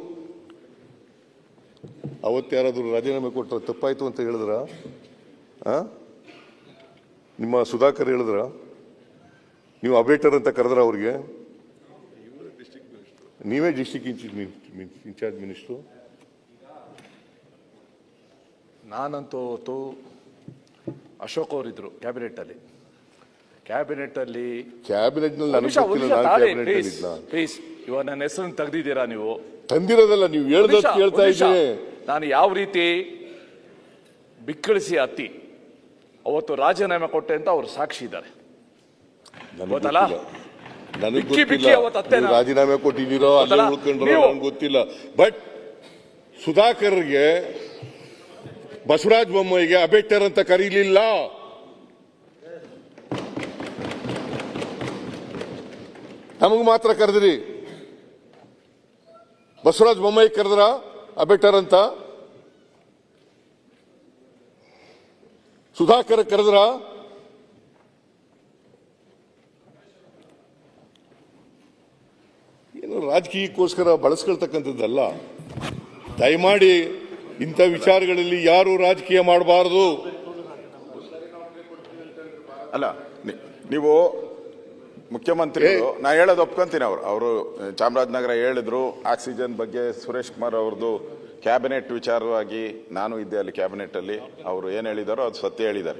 ಅವತ್ತು ಯಾರಾದರೂ ರಾಜೀನಾಮೆ ಕೊಟ್ಟರೆ ತಪ್ಪಾಯ್ತು ಅಂತ ಹೇಳಿದ್ರ? ನಿಮ್ಮ ಸುಧಾಕರ್ ಹೇಳಿದ್ರ? ನೀವು ಅಬೇಟರ್ ಅಂತ ಕರೆದ್ರ ಅವ್ರಿಗೆ? ನೀವೇ ಡಿಸ್ಟಿಕ್ ಇನ್ಚಾರ್ಜ್ ಮಿನಿಸ್ಟ್ರು ನಾನಂತೂ ಅವತ್ತು ಅಶೋಕ್ ಅವರಿದ್ರು ಕ್ಯಾಬಿನೆಟ್ ಅಲ್ಲಿ ಕ್ಯಾಬಿನೆಟ್ ಅಲ್ಲಿ ಕ್ಯಾಬಿನೆಟ್ನಲ್ಲಿ ನನಗೆ ಗೊತ್ತಿಲ್ಲ ನಾನು ಕ್ಯಾಬಿನೆಟ್ ಇದ್ನ ಪ್ಲೀಸ್ ಇವಾಗ ನನ್ನ ಹೆಸರನ್ನು ತೆಗ್ದಿದ್ದೀರಾ ನೀವು? ತಂದಿರೋದಲ್ಲ ನೀವು ಕೇಳ್ತಾ ಇದ್ದೀನಿ. ನಾನು ಯಾವ ರೀತಿ ಬಿಕ್ಕಳಿಸಿ ಅತ್ತಿ ಅವತ್ತು ರಾಜೀನಾಮೆ ಕೊಟ್ಟೆ ಅಂತ ಅವ್ರು ಸಾಕ್ಷಿ ಇದ್ದಾರೆ. ಗೊತ್ತಲ್ಲ? ನನಗ್ ಗೊತ್ತಿಲ್ಲ. ರಾಜೀನಾಮೆ ಕೊಟ್ಟಿದ್ದೀರೋ ಅಲ್ಲೇ? ಉಳ್ಕೊಂಡ್ರೋ ನನಗೆ ಗೊತ್ತಿಲ್ಲ. ಬಟ್ ಸುಧಾಕರ್ಗೆ ಬಸವರಾಜ ಬೊಮ್ಮಾಯಿಗೆ ಅಬೇಟರ್ ಅಂತ ಕರೀಲಿಲ್ಲ. ನಮಗ್ ಮಾತ್ರ ಕರೆದ್ರಿ. ಬಸವರಾಜ ಬೊಮ್ಮಾಯಿ ಕರೆದ್ರ ಅಬೇಟರ್ ಅಂತ. ಸುಧಾಕರ್ ಕರೆದ್ರ ರಾಜಕೀಯಕ್ಕೋಸ್ಕರ ಬಳಸ್ಕೊಳ್ತಕ್ಕಂಥದ್ದಲ್ಲ. ದಯಮಾಡಿ ಇಂಥ ವಿಚಾರಗಳಲ್ಲಿ ಯಾರು ರಾಜಕೀಯ ಮಾಡಬಾರದು. ಅಲ್ಲ ನೀವು ಮುಖ್ಯಮಂತ್ರಿಗಳು ನಾ ಹೇಳೋದು ಒಪ್ಕೊಂತೀನಿ ಅವರು. ಅವರು ಚಾಮರಾಜನಗರ ಹೇಳಿದ್ರು ಆಕ್ಸಿಜನ್ ಬಗ್ಗೆ ಸುರೇಶ್ ಕುಮಾರ್ ಅವ್ರದ್ದು ಕ್ಯಾಬಿನೆಟ್ ವಿಚಾರವಾಗಿ ನಾನು ಇದ್ದೆ ಅಲ್ಲಿ ಕ್ಯಾಬಿನೆಟ್ ಅಲ್ಲಿ ಅವರು ಏನು ಹೇಳಿದಾರೋ ಅದು ಸತ್ಯ ಹೇಳಿದ್ದಾರೆ.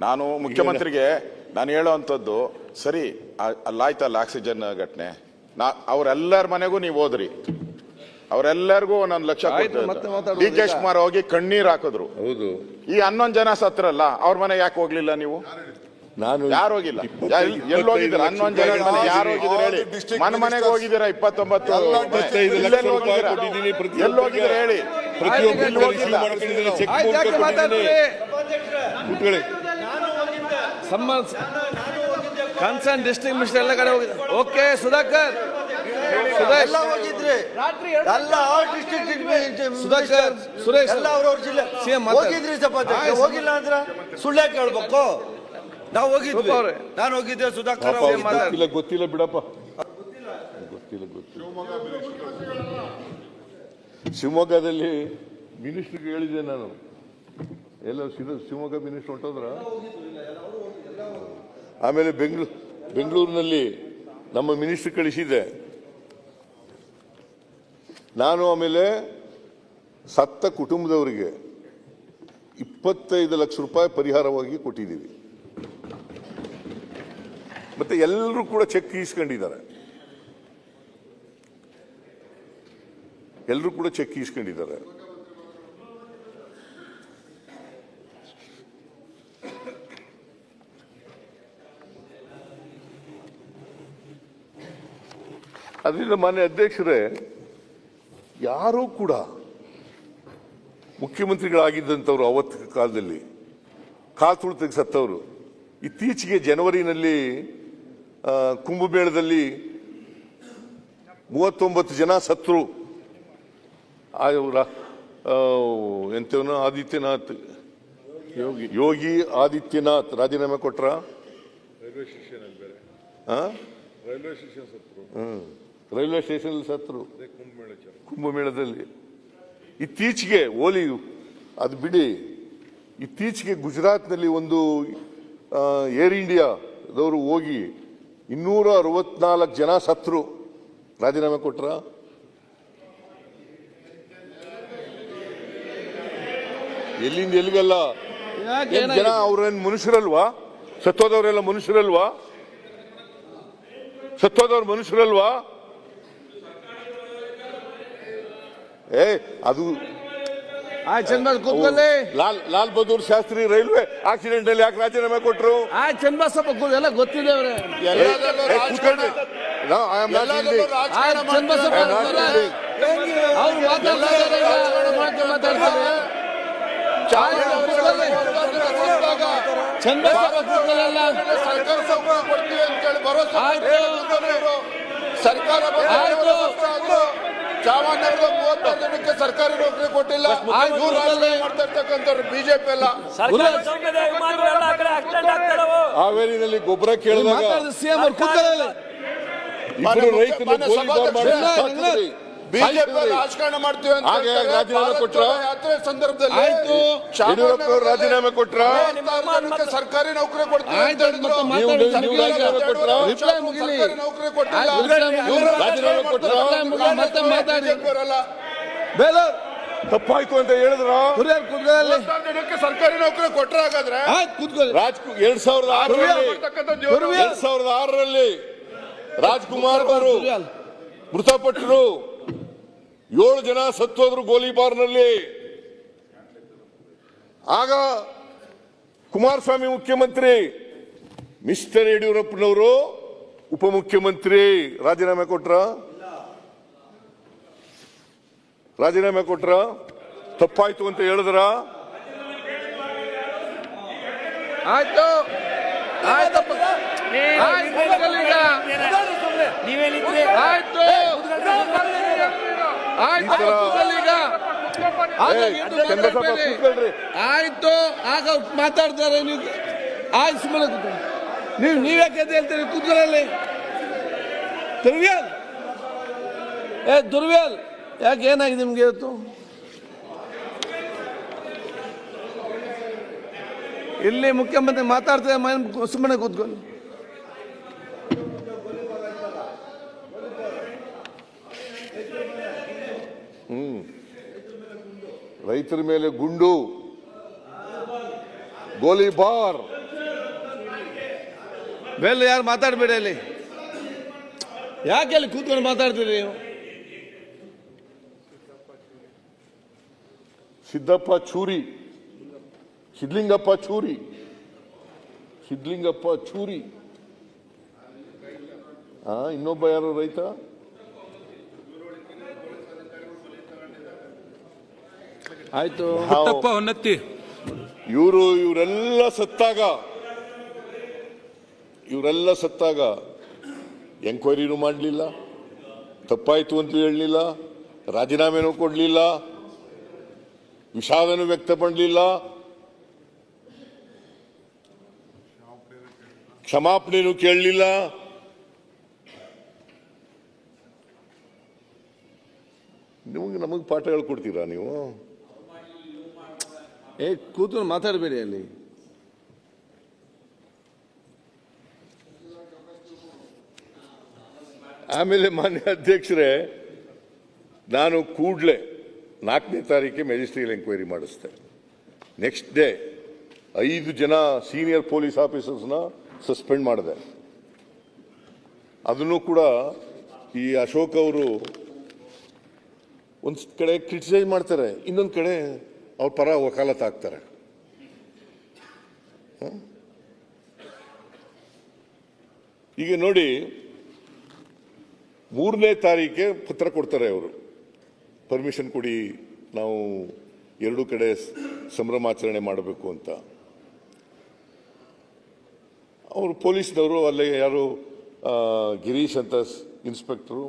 ನಾನು ಮುಖ್ಯಮಂತ್ರಿಗೆ ನಾನು ಹೇಳೋವಂಥದ್ದು ಸರಿ ಆ- ಅಲ್ಲಾಯ್ತಲ್ಲ ಆಕ್ಸಿಜನ್ ಘಟನೆ. ನಾ ಅವರೆಲ್ಲರ ಮನೆಗೂ ನೀವು ಹೋದ್ರಿ. ಅವರೆಲ್ಲರಿಗೂ ಒಂದೊಂದು ಲಕ್ಷ ಡಿ ಕೆ ಕುಮಾರ್ ಹೋಗಿ ಕಣ್ಣೀರ್ ಹಾಕಿದ್ರು. ಹೌದು. ಈ ಹನ್ನೊಂದು ಜನ ಸತ್ರಲ್ಲ ಅವ್ರ ಮನೆ ಯಾಕೆ ಹೋಗ್ಲಿಲ್ಲ ನೀವು? ನಾನು ಯಾರು ಹೋಗಿಲ್ಲ? ಎಲ್ಲಿ ಹೋಗಿದ್ದೀರಾ? ಇಪ್ಪತ್ತೈದು ಹನ್ನೊಂದು ಜನ ಯಾರು ಹೋಗಿದ್ರು ಹೇಳಿ. ಮನ ಮನೆಗೆ. ಹೋಗಿದ್ದೀರಾ? ಇಪ್ಪತ್ತೊಂಬತ್ತು. ಎಲ್ಲಿ ಹೋಗಿದ್ದೀರಾ? ಹೇಳಿ? ಪ್ರತಿಯೊಬ್ಬರು ಚೆಕ್ ಕನ್ಸರ್ನ್ ಡಿಸ್ಟ್ರಿಕ್ಟ್ ಮಿನಿಸ್ಟರ್ ಎಲ್ಲ ಕಡೆ ಹೋಗಿದೆ ಓಕೆ ಸುಧಾಕರ್. ಎಲ್ಲ ಹೋಗಿದ್ರಿ. ಎಲ್ಲ ಡಿಸ್ಟ್ರಿಕ್ಟ್ ಸುಧಾಕರ್. ಸುರೇಶ್. ಎಲ್ಲ ಅವ್ರವ್ರ ಜಿಲ್ಲೆ. ಮಾತಾಡು. ಹೋಗಿದ್ರಿ ಸಭಾಧ್ಯಕ್ಷ ಹೋಗಿಲ್ಲ ಅಂದ್ರೆ ಸುಳ್ಳೆ ಕೇಳ್ಬೇಕು. ನಾವು ಹೋಗಿದ್ವಿ. ನಾನು ಹೋಗಿದ್ದೆ ಸುಧಾಕರ್ ಅವ್ರಿಗೆ ಗೊತ್ತಿಲ್ಲ ಗೊತ್ತಿಲ್ಲ ಬಿಡಪ್ಪ. ಗೊತ್ತಿಲ್ಲ ಗೊತ್ತಿಲ್ಲ. ಶಿವಮೊಗ್ಗದಲ್ಲಿ ಮಿನಿಸ್ಟ್ರಿಗೆ ಹೇಳಿದೆ ನಾನು. ಎಲ್ಲ ಶಿವ- ಶಿವಮೊಗ್ಗ ಮಿನಿಸ್ಟರ್ ಹೊಂಟೋದ್ರ? ಆಮೇಲೆ ಬೆಂಗಳೂರು ಬೆಂಗಳೂರಿನಲ್ಲಿ ನಮ್ಮ ಮಿನಿಸ್ಟರ್ ಕಳಿಸಿದೆ. ನಾನು ಆಮೇಲೆ ಸತ್ತ ಕುಟುಂಬದವರಿಗೆ ಇಪ್ಪತ್ತೈದು ಲಕ್ಷ ರೂಪಾಯಿ ಪರಿಹಾರವಾಗಿ ಕೊಟ್ಟಿದ್ದೀವಿ. ಮತ್ತೆ ಎಲ್ಲರೂ ಕೂಡ ಚೆಕ್ ಈಸ್ಕೊಂಡಿದ್ದಾರೆ. ಎಲ್ಲರೂ ಕೂಡ ಚೆಕ್ ಈಸ್ಕೊಂಡಿದ್ದಾರೆ. ಅದರಿಂದ ಮಾನ್ಯ ಅಧ್ಯಕ್ಷರೇ ಯಾರೂ ಕೂಡ ಮುಖ್ಯಮಂತ್ರಿಗಳಾಗಿದ್ದಂಥವ್ರು ಅವತ್ತು ಕಾಲದಲ್ಲಿ ಕಾಲು ತುಳಿತಕ್ಕೆ ಸತ್ತವರು ಇತ್ತೀಚೆಗೆ ಜನವರಿನಲ್ಲಿ ಕುಂಭಮೇಳದಲ್ಲಿ ಮೂವತ್ತೊಂಬತ್ತು ಜನ ಸತ್ರು ಎಂತವನು ಆದಿತ್ಯನಾಥ್ ಯೋಗಿ ಯೋಗಿ ಆದಿತ್ಯನಾಥ್ ರಾಜೀನಾಮೆ ಕೊಟ್ರ? ರೈಲ್ವೆ ಸ್ಟೇಷನ್ ಬೇರೆ. ಆ? ರೈಲ್ವೆ ಸ್ಟೇಷನ್ ಸತ್ರು ಹ್ಮ್. ರೈಲ್ವೆ ಸ್ಟೇಷನ್ ಸತ್ರು ಅದೇ ಕುಂಭಮೇಳ ಚಾಲು. ಕುಂಭಮೇಳದಲ್ಲಿ. ಇತ್ತೀಚೆಗೆ ಓಲಿ ಅದು ಬಿಡಿ ಇತ್ತೀಚೆಗೆ ಗುಜರಾತ್ನಲ್ಲಿ ಒಂದು ಏರ್ ಇಂಡಿಯಾದವರು ಹೋಗಿ ಇನ್ನೂರ ಅರವತ್ನಾಲ್ಕು ಜನ ಸತ್ರು. ರಾಜೀನಾಮೆ ಕೊಟ್ರ? ಎಲ್ಲಿಂದ ಎಲ್ಲಿಗಲ್ಲ? ಜನ ಅವ್ರೇನು ಮನುಷ್ಯರಲ್ವಾ? ಸತ್ತೋದವರೆಲ್ಲ ಮನುಷ್ಯರಲ್ವಾ? ಸತ್ತೋದವ್ರ ಮನುಷ್ಯರಲ್ವಾ? ಏ ಅದು ಆ ಚಂದ್ಬಾಸ್ ಕೂತ್ಕೊಳ್ಳಿ ಲಾಲ್ ಲಾಲ್ ಬಹದ್ದೂರ್ ಶಾಸ್ತ್ರಿ ರೈಲ್ವೆ ಆಕ್ಸಿಡೆಂಟ್ ಅಲ್ಲಿ ಯಾಕೆ ರಾಜೀನಾಮೆ ಕೊಟ್ರು? ಆ ಸ್ವಲ್ಪ ಎಲ್ಲ ಗೊತ್ತಿದೆ ಅವ್ರೆ. ಸರ್ಕಾರ ಚಾಮರಾಜನಗರದ ಮೂವತ್ತಾರು ಜನಕ್ಕೆ ಸರ್ಕಾರಿ ನೌಕರಿ ಕೊಟ್ಟಿಲ್ಲ. ಮಾಡ್ತಾ ಇರ್ತಕ್ಕಂಥವ್ರು? ಬಿಜೆಪಿ ಎಲ್ಲ ಹಾವೇರಿನಲ್ಲಿ ಗೊಬ್ಬರ ಕೇಳಿದಾಗ ಮಾತಾಡಿದ ಸಿಎಂ ರೈತರು ಬಿಜೆಪಿ. ರಾಜಕಾರಣ ಮಾಡ್ತೀವಿ ಅಂತ ಹಾಗೆ ಹೇಳ್ತಾರೆ. ರಾಜೀನಾಮೆ ಭಾರತ್ ಕೊಟ್ರಾ? ಜೋಡೋ ಯಾತ್ರೆ ಸಂದರ್ಭದಲ್ಲಿ ಆಯ್ತು. ಯಡಿಯೂರಪ್ಪ ಅವರು ರಾಜೀನಾಮೆ ಕೊಟ್ರಾ? ಸರ್ಕಾರಿ ನೌಕರಿ ಕೊಡ್ತೀವಿ ಅಂತ ಆಯ್ತು, ಹೇಳಿದ್ರು. ಮತ್ತೆ ನೀವು ಮಾತಾಡಿ. ನೀವು ರಾಜೀನಾಮೆ ಕೊಟ್ರಾ? ರಿಪ್ಲೈ ಮುಗಿಲಿ. ಸರ್ಕಾರಿ ನೌಕರಿ ಕೊಟ್ಟಿಲ್ಲ ಆಯ್ತು, ರಿಪ್ಲೈ ಮುಗಿಲಿ. ಇವ್ರು ರಾಜೀನಾಮೆ ಕೊಟ್ರಾ? ರಿಪ್ಲೈ ಮುಗಿಲಿ, ಮತ್ತೆ ಮಾತಾಡಿ. ಬಿಜೆಪಿ ಅವರಲ್ಲ. ಬೇಲೂರ್ ತಪ್ಪಾಯ್ತು ಅಂತ ಹೇಳಿದ್ರ ಹುರಿಯರ್ ಕೂತ್ಕೊಳ್ಳಿ. ಮೂವತ್ತಾರು ಜನಕ್ಕೆ ಸರ್ಕಾರಿ ನೌಕರಿ ಕೊಟ್ರ ಹಾಗಾದ್ರೆ ಆಯ್ತು ಕೂತ್ಕೊಳ್ಳಿ ರಾಜ್ ಎರಡ್ ಸಾವಿರದ ಆರರಲ್ಲಿ ಕೊಡ್ತಕ್ಕಂಥದ್ದು ಇವ್ರು. ಎರಡ್ ಸಾವಿರದ ಆರರಲ್ಲಿ ರಾಜ್ಕುಮಾರ್ ಅವರು ಮೃತಪಟ್ಟರು ಏಳು ಜನ ಸತ್ತೋದ್ರು ಗೋಲಿಬಾರ್ನಲ್ಲಿ ಆಗ ಕುಮಾರಸ್ವಾಮಿ ಮುಖ್ಯಮಂತ್ರಿ ಮಿಸ್ಟರ್ ಯಡಿಯೂರಪ್ಪನವರು ಉಪಮುಖ್ಯಮಂತ್ರಿ ರಾಜೀನಾಮೆ ಕೊಟ್ರ? ರಾಜೀನಾಮೆ ಕೊಟ್ರ? ತಪ್ಪಾಯ್ತು ಅಂತ ಹೇಳಿದ್ರ? ಆಯ್ತು. ನೀವೇನಿದ್ರೆ ಆಯ್ತು. ಆಯ್ತು ಆಗ ಮಾತಾಡ್ತಾರೆ. ನೀವು. ಆಯ್ತು ಸುಮ್ಮನೆ ನೀವು ನೀವ್ಯಾಕೆ ಹೇಳ್ತೀರಿ? ಕೂತ್ಕೊಳ್ಳಲ್ಲಿ ದುರ್ವ್ಯಾಲ್. ಏ ದುರ್ವ್ಯಾಲ್ ಯಾಕೆ ಏನಾಗಿದೆ ನಿಮ್ಗೆ ಇವತ್ತು? ಇಲ್ಲಿ ಮುಖ್ಯಮಂತ್ರಿ ಮಾತಾಡ್ತಾರೆ ಸುಮ್ಮನೆ ಕೂತ್ಕೊಳ್ಳಿ. ರೈತರ ಮೇಲೆ ಗುಂಡು ಗೋಲಿಬಾರ್ ಮೇಲೆ ಯಾರು ಮಾತಾಡಬೇಡಿ ಅಲ್ಲಿ? ಯಾಕೆ ಅಲ್ಲಿ ಕೂತ್ಕೊಂಡು ಮಾತಾಡ್ತೀರಿ ನೀವು? ಸಿದ್ದಪ್ಪ ಚೂರಿ ಸಿದ್ಲಿಂಗಪ್ಪ ಚೂರಿ ಸಿದ್ಲಿಂಗಪ್ಪ ಚೂರಿ. ಇನ್ನೊಬ್ಬ ಯಾರು ರೈತ? ಆಯ್ತು. ಪುಟ್ಟಪ್ಪ ಹೊನ್ನತ್ತಿ. ಇವರು ಇವರೆಲ್ಲ ಸತ್ತಾಗ ಇವರೆಲ್ಲ ಸತ್ತಾಗ ಎಂಕ್ವೈರಿನೂ ಮಾಡಲಿಲ್ಲ ತಪ್ಪಾಯಿತು ಅಂತ ಹೇಳಲಿಲ್ಲ ರಾಜೀನಾಮೆನೂ ಕೊಡಲಿಲ್ಲ ವಿಷಾದನೂ ವ್ಯಕ್ತಪಡಲಿಲ್ಲ. ಕ್ಷಮಾಪಣೆನೂ ಕೇಳಲಿಲ್ಲ. ನಿಮಗೆ ನಮಗೆ ಪಾಠ ಹೇಳ್ಕೊಡ್ತೀರಾ ನೀವು? ಏ ಕೂತು ಮಾತಾಡಬೇಡಿ ಅಲ್ಲಿ. ಆಮೇಲೆ ಮಾನ್ಯ ಅಧ್ಯಕ್ಷರೇ, ನಾನು ಕೂಡಲೇ ನಾಲ್ಕನೇ ತಾರೀಕಿಗೆ ಮೆಜಿಸ್ಟ್ರಿಯಲ್ ಎಂಕ್ವೈರಿ ಮಾಡಿಸ್ತೆ ನೆಕ್ಸ್ಟ್ ಡೇ ಐದು ಜನ ಸೀನಿಯರ್ ಪೊಲೀಸ್ ಆಫೀಸರ್ಸ್ನ ಸಸ್ಪೆಂಡ್ ಮಾಡಿದೆ. ಅದನ್ನು ಕೂಡ ಈ ಅಶೋಕ್ ಅವರು ಒಂದು ಕಡೆ ಕ್ರಿಟಿಸೈಸ್ ಮಾಡ್ತಾರೆ, ಇನ್ನೊಂದು ಕಡೆ ಅವ್ರ ಪರ ವಕಾಲತ್ ಆಗ್ತಾರೆ. ಈಗ ನೋಡಿ, ಮೂರನೇ ತಾರೀಕೆ ಪತ್ರ ಕೊಡ್ತಾರೆ ಅವರು. ಪರ್ಮಿಷನ್ ಕೊಡಿ, ನಾವು ಎರಡು ಕಡೆ ಸಂಭ್ರಮಾಚರಣೆ ಮಾಡಬೇಕು ಅಂತ. ಅವರು ಪೊಲೀಸ್ನವರು, ಅಲ್ಲಿ ಯಾರು ಗಿರೀಶ್ ಅಂತ ಇನ್ಸ್ಪೆಕ್ಟ್ರು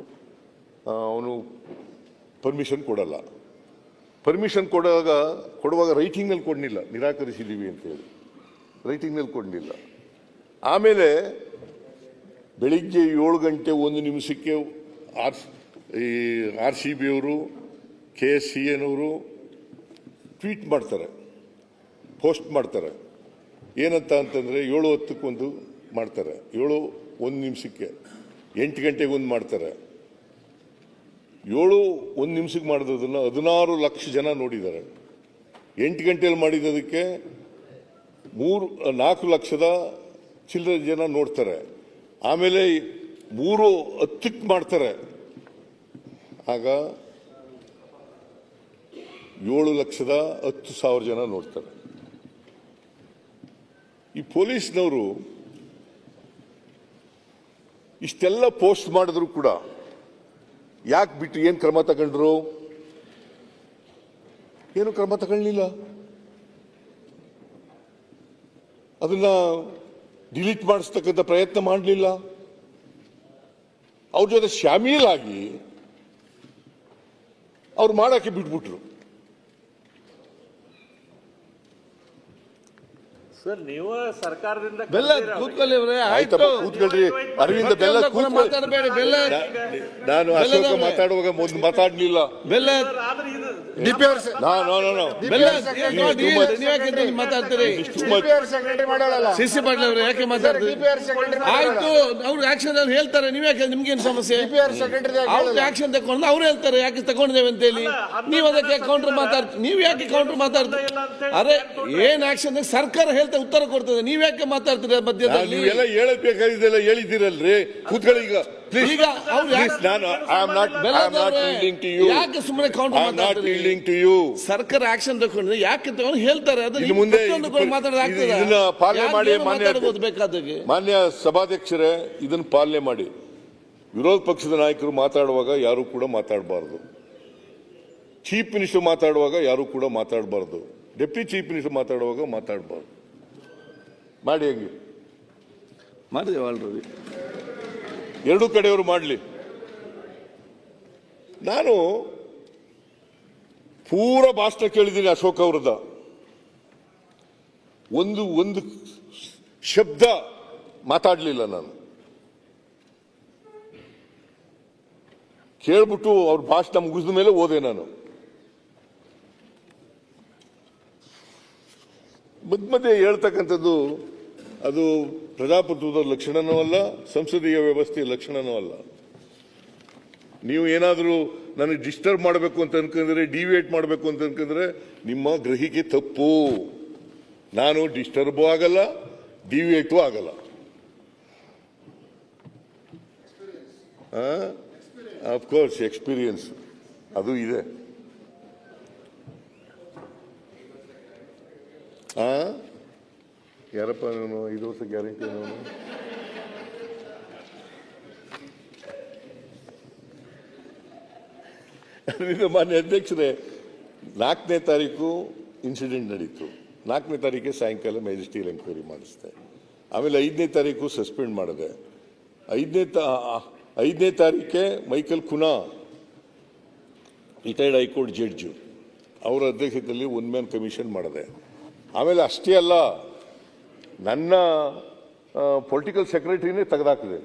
ಅವನು ಪರ್ಮಿಷನ್ ಕೊಡಲ್ಲ. ಪರ್ಮಿಷನ್ ಕೊಡುವಾಗ ಕೊಡುವಾಗ ರೈಟಿಂಗ್ನಲ್ಲಿ ಕೊಡಲಿಲ್ಲ. ನಿರಾಕರಿಸಿದ್ದೀವಿ ಅಂತ ಹೇಳಿ ರೈಟಿಂಗ್ನಲ್ಲಿ ಕೊಡಲಿಲ್ಲ. ಆಮೇಲೆ ಬೆಳಿಗ್ಗೆ ಏಳು ಗಂಟೆ ಒಂದು ನಿಮಿಷಕ್ಕೆ R E R C B ಅವರು ಕೆ ಎಸ್ ಸಿ ಎನವರು ಟ್ವೀಟ್ ಮಾಡ್ತಾರೆ. ಪೋಸ್ಟ್ ಮಾಡ್ತಾರೆ. ಏನಂತ ಅಂತಂದರೆ ಏಳು ಹತ್ತಕ್ಕೊಂದು ಮಾಡ್ತಾರೆ. ಏಳು, ಒಂದು ನಿಮಿಷಕ್ಕೆ. ಎಂಟು ಗಂಟೆಗೆ ಒಂದು ಮಾಡ್ತಾರೆ. ಏಳು ಒಂದು ನಿಮಿಷಕ್ಕೆ ಮಾಡಿರೋದನ್ನು ಹದಿನಾರು ಲಕ್ಷ ಜನ ನೋಡಿದ್ದಾರೆ. ಎಂಟು ಗಂಟೆಯಲ್ಲಿ ಮಾಡಿದ್ದಕ್ಕೆ ಮೂರು, ನಾಲ್ಕು ಲಕ್ಷದ ಚಿಲ್ಲರೆ ಜನ ನೋಡ್ತಾರೆ. ಆಮೇಲೆ ಮೂರು ಹತ್ತಕ್ಕೆ ಮಾಡ್ತಾರೆ. ಆಗ ಏಳು ಲಕ್ಷದ ಹತ್ತು ಸಾವಿರ ಜನ ನೋಡ್ತಾರೆ. ಈ ಪೊಲೀಸ್ನವರು ಇಷ್ಟೆಲ್ಲ ಪೋಸ್ಟ್ ಮಾಡಿದ್ರು ಕೂಡ ಯಾಕೆ ಬಿಟ್ಟು ಏನು ಕ್ರಮ ತಗೊಂಡ್ರು? ಏನು ಕ್ರಮ ತಗೊಳ್ಳಿಲ್ಲ. ಅದನ್ನ ಡಿಲೀಟ್ ಮಾಡಿಸ್ತಕ್ಕಂಥ ಪ್ರಯತ್ನ ಮಾಡಲಿಲ್ಲ. ಅವ್ರ ಜೊತೆ ಶಾಮೀಲಾಗಿ ಅವ್ರು ಮಾಡೋಕ್ಕೆ ಬಿಟ್ಬಿಟ್ರು. ಸರ್ ನೀವು ಸರ್ಕಾರದಿಂದ ಬೆಲ್ಲ ಕೂತ್ಕೊಳ್ಳಿ ಅವ್ರೆ ಆಯ್ತು. ಆಯ್ತಪ್ಪ ಕೂತ್ಕೊಳ್ರಿ. ಅರವಿಂದ ಬೆಲ್ಲ ಪ್ರತಿಯೊಂದಕ್ಕೂ ಮಾತಾಡಬೇಡಿ ಬೆಲ್ಲ ನಾನು ಅಶೋಕ ಮಾತಾಡುವಾಗ ಮೊದಲು ಮಾತಾಡ್ಲಿಲ್ಲ. ಬೆಲ್ಲ ಆದ್ರೆ ಇದು ನೋ ನೋ ನೋ ನೋ ಯಾಕೆ ಮಾತಾಡ್ತೀರಿ? Too much. ಸಿಸಿ ಪಾಟೀಲ್ ಅವ್ರು ಯಾಕೆ ಮಾತಾಡ್ತೀರಿ? ಆಯ್ತು ಅವ್ರ ಆಕ್ಷನ್ ಅಲ್ಲಿ ಹೇಳ್ತಾರೆ ನೀವ್ ಯಾಕೆ ನಿಮ್ಗೇನ್ ಸಮಸ್ಯೆ? ಅವ್ರು ಆಕ್ಷನ್ ತಕೊಂಡು ಅವ್ರು ಹೇಳ್ತಾರೆ ಯಾಕೆ ತಗೊಂಡಿದ್ದೇವೆ ಅಂತ ಹೇಳಿ. ನೀವ್ ಅದಕ್ಕೆ ಕೌಂಟರ್ ಮಾತಾಡ್ತೀರಿ ನೀವ್ ಯಾಕೆ ಕೌಂಟರ್ ಮಾತಾಡ್ತೀರಿ? ಅರೆ ಏನ್ ಆಕ್ಷನ್ ಸರ್ಕಾರ ಹೇಳ್ತಾ ಉತ್ತರ ಕೊಡ್ತದೆ. ನೀವ್ ಯಾಕೆ ಮಾತಾಡ್ತೀರಿ ನಾನು ಮಧ್ಯದಲ್ಲಿ ನೀವೆಲ್ಲ ಹೇಳಬೇಕಾಗಿದ್ದೆಲ್ಲ ಹೇಳಿದ್ದೀರಲ್ರಿ. ಕೂತ್ಕೊಳ್ಳಿ ಈಗ. ಈಗ ಅವ್ರು ಯಾಕೆ- ನಾನು I am not I am not to you ಯಾಕೆ ಸುಮ್ಮನೆ ಕೌಂಟರ್ ಐ ಆಮ್ ನಾಟ್ ಮಾತಾಡ್ತೀರಿ ಟು ಯು ಸರ್ಕಾರ ಆಕ್ಷನ್ ತಗೊಂಡ್ರೆ ಯಾಕೆ ತಗೊಂಡು ಹೇಳ್ತಾರೆ. ಅದು ಇನ್ನು ಮುಂದೆ ಪ್ರತಿಯೊಂದು ಇದು- ಮಾತಾಡೋದಾಗ್ತದೆ ಇದನ್ನ ಪಾಲನೆ ಮಾಡಿ ಮಾನ್ಯ ಮಾತಾಡ್ಬೋದು ಬೇಕಾದಾಗೆ? ಮಾನ್ಯ ಸಭಾಧ್ಯಕ್ಷರೇ ಇದನ್ನು ಪಾಲನೆ ಮಾಡಿ. ವಿರೋಧ ಪಕ್ಷದ ನಾಯಕರು ಮಾತಾಡುವಾಗ ಯಾರು ಕೂಡ ಮಾತಾಡಬಾರ್ದು. ಚೀಫ್ ಮಿನಿಸ್ಟರ್ ಮಾತಾಡುವಾಗ ಯಾರು ಕೂಡ ಮಾತಾಡಬಾರ್ದು. ಡೆಪ್ಟಿ ಚೀಫ್ ಮಿನಿಸ್ಟರ್ ಮಾತಾಡುವಾಗ ಮಾತಾಡಬಾರ್ದು. ಮಾಡಿ ಹಂಗೆ? ಮಾಡಿದೆ ಆಲ್ರೆಡಿ ಎರಡೂ ಕಡೆಯವರು ಮಾಡಲಿ. ನಾನು ಪೂರ ಭಾಷಣ ಕೇಳಿದ್ದೀನಿ ಅಶೋಕ್ ಅವ್ರದ ಒಂದು ಒಂದು ಶಬ್ದ ಮಾತಾಡಲಿಲ್ಲ ನಾನು. ಕೇಳ್ಬಿಟ್ಟು ಅವ್ರ ಭಾಷಣ ಮುಗಿದ ಮೇಲೆ ಓದೆ ನಾನು. ಮಧ್ಯ ಮಧ್ಯೆ ಹೇಳ್ತಕ್ಕಂಥದ್ದು ಅದು ಪ್ರಜಾಪ್ರಭುತ್ವದ ಲಕ್ಷಣನೂ ಅಲ್ಲ, ಸಂಸದೀಯ ವ್ಯವಸ್ಥೆಯ ಲಕ್ಷಣನೂ ಅಲ್ಲ. ನೀವು ಏನಾದರೂ ನನಗೆ ಡಿಸ್ಟರ್ಬ್ ಮಾಡಬೇಕು ಅಂತ ಅನ್ಕೊಂಡ್ರೆ, ಡಿವಿಯೇಟ್ ಮಾಡಬೇಕು ಅಂತ ಅನ್ಕೊಂಡ್ರೆ, ನಿಮ್ಮ ಗ್ರಹಿಕೆ ತಪ್ಪು. ನಾನು ಡಿಸ್ಟರ್ಬು ಆಗಲ್ಲ, ಡಿವಿಯೇಟು ಆಗಲ್ಲ. ಕೋರ್ಸ್ ಎಕ್ಸ್ಪೀರಿಯನ್ಸ್ ಅದು ಇದೆ. ಆ? ಯಾರಪ್ಪ ನಾನು ಐದು ವರ್ಷ ಗ್ಯಾರಂಟಿ ನಾನು ಇದು ಮಾನ್ಯ ಅಧ್ಯಕ್ಷರೇ, ನಾಲ್ಕನೇ ತಾರೀಕು ಇನ್ಸಿಡೆಂಟ್ ನಡೀತು. ನಾಲ್ಕನೇ ತಾರೀಕೆ ಸಾಯಂಕಾಲ ಮ್ಯಾಜಿಸ್ಟ್ರಿಯಲ್ ಎಂಕ್ವೈರಿ ಮಾಡಿಸಿದೆ. ಆಮೇಲೆ ಐದನೇ ತಾರೀಕು ಸಸ್ಪೆಂಡ್ ಮಾಡಿದೆ. ಐದನೇ ತಾ, ಐದನೇ ತಾರೀಕೆ Michael Cunha retired high court judge ಅವರ ಅಧ್ಯಕ್ಷತೆಯಲ್ಲಿ ಒನ್ ಮ್ಯಾನ್ ಕಮಿಷನ್ ಮಾಡಿದೆ. ಆಮೇಲೆ ಅಷ್ಟೇ ಅಲ್ಲ ನನ್ನ ಪೊಲಿಟಿಕಲ್ ಸೆಕ್ರೆಟರಿನೇ ತೆಗೆದಾಕಿದೆ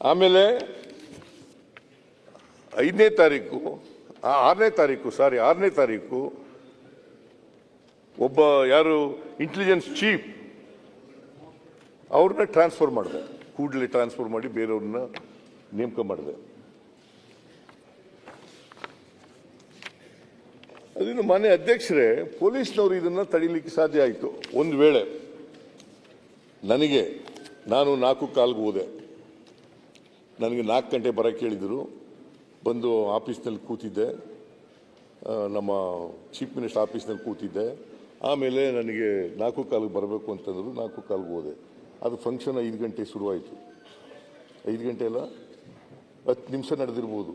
ಆಮೇಲೆ ಐದನೇ ತಾರೀಕು ಆರನೇ ತಾರೀಕು ಸಾರಿ ಆರನೇ ತಾರೀಕು ಒಬ್ಬ ಯಾರು ಇಂಟೆಲಿಜೆನ್ಸ್ ಚೀಫ್ ಅವ್ರನ್ನ ಟ್ರಾನ್ಸ್ಫರ್ ಮಾಡಿದೆ. ಕೂಡಲೇ ಟ್ರಾನ್ಸ್ಫರ್ ಮಾಡಿ ಬೇರೆಯವ್ರನ್ನ ನೇಮಕ ಮಾಡಿದೆ. ಅದನ್ನು ಮಾನ್ಯ ಅಧ್ಯಕ್ಷರೇ, ಪೊಲೀಸ್ನವರು ಇದನ್ನ ತಡೀಲಿಕ್ಕೆ ಸಾಧ್ಯ ಆಯಿತು. ಒಂದು ವೇಳೆ ನನಗೆ ನಾನು ನಾಲ್ಕು ಕಾಲ್ಗೆ ಹೋದೆ. ನನಗೆ ನಾಲ್ಕು ಗಂಟೆ ಬರೋಕ್ಕೆ ಹೇಳಿದರು ಬಂದು ಆಫೀಸ್ನಲ್ಲಿ ಕೂತಿದ್ದೆ. ನಮ್ಮ ಚೀಫ್ ಮಿನಿಸ್ಟರ್ ಆಫೀಸ್ನಲ್ಲಿ ಕೂತಿದ್ದೆ. ಆಮೇಲೆ ನನಗೆ ನಾಲ್ಕು ಕಾಲಿಗೆ ಬರಬೇಕು ಅಂತಂದರು ನಾಲ್ಕು ಕಾಲಿಗೆ ಹೋದೆ. ಅದು ಫಂಕ್ಷನ್ ಐದು ಗಂಟೆ ಶುರುವಾಯಿತು. ಐದು ಗಂಟೆ ಅಲ್ಲ? ಹತ್ತು ನಿಮಿಷ ನಡೆದಿರ್ಬೋದು?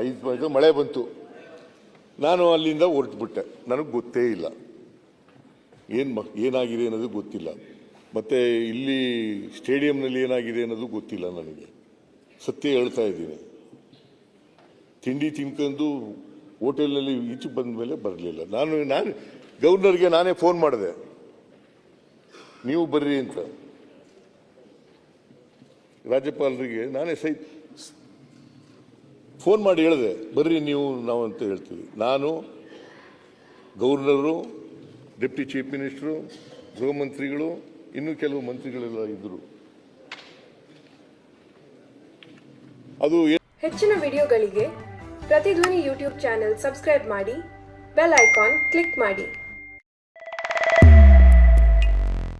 ಐದು ಮಳೆ ಬಂತು. ನಾನು ಅಲ್ಲಿಂದ ಹೊರಟುಬಿಟ್ಟೆ. ನನಗೆ ಗೊತ್ತೇ ಇಲ್ಲ. ಏನು ಮ, ಏನಾಗಿದೆ ಅನ್ನೋದು ಗೊತ್ತಿಲ್ಲ. ಮತ್ತು ಇಲ್ಲಿ ಸ್ಟೇಡಿಯಂನಲ್ಲಿ ಏನಾಗಿದೆ ಅನ್ನೋದು ಗೊತ್ತಿಲ್ಲ ನನಗೆ. ಸತ್ಯ ಹೇಳ್ತಾ ಇದ್ದೀನಿ. ತಿಂಡಿ ತಿನ್ಕೊಂಡು ಹೋಟೆಲ್ನಲ್ಲಿ ಈಚೆ ಬಂದ ಮೇಲೆ ಬರಲಿಲ್ಲ. ನಾನು ನಾನು ಗವರ್ನರ್ಗೆ ನಾನೇ ಫೋನ್ ಮಾಡಿದೆ. ನೀವು ಬರ್ರಿ ಅಂತ. ರಾಜ್ಯಪಾಲರಿಗೆ ನಾನೇ ಸೈ ಫೋನ್ ಮಾಡಿ ಹೇಳಿದೆ, ಬರ್ರಿ ನೀವು ನಾವು ಅಂತ ಹೇಳ್ತೀವಿ. ನಾನು ಗವರ್ನರು ಡೆಪ್ಟಿ ಚೀಫ್ ಮಿನಿಸ್ಟ್ರು ಗೃಹ ಮಂತ್ರಿಗಳು ಇನ್ನೂ ಕೆಲವು ಮಂತ್ರಿಗಳೆಲ್ಲ ಇದ್ದರು ಅದು ಹೆಚ್ಚಿನ ವಿಡಿಯೋಗಳಿಗೆ ಪ್ರತಿಧ್ವನಿ ಯೂಟ್ಯೂಬ್ ಚಾನೆಲ್ ಸಬ್ಸ್ಕ್ರೈಬ್ ಮಾಡಿ, ಬೆಲ್ ಐಕಾನ್ ಕ್ಲಿಕ್ ಮಾಡಿ.